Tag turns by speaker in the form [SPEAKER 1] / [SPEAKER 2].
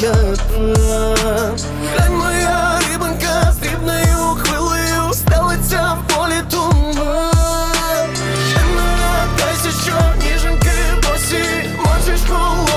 [SPEAKER 1] ясна Хай моя рибанка з дрібною хвилею Стелиться в полі туман. Ще не що ніженки босі Мочиш колу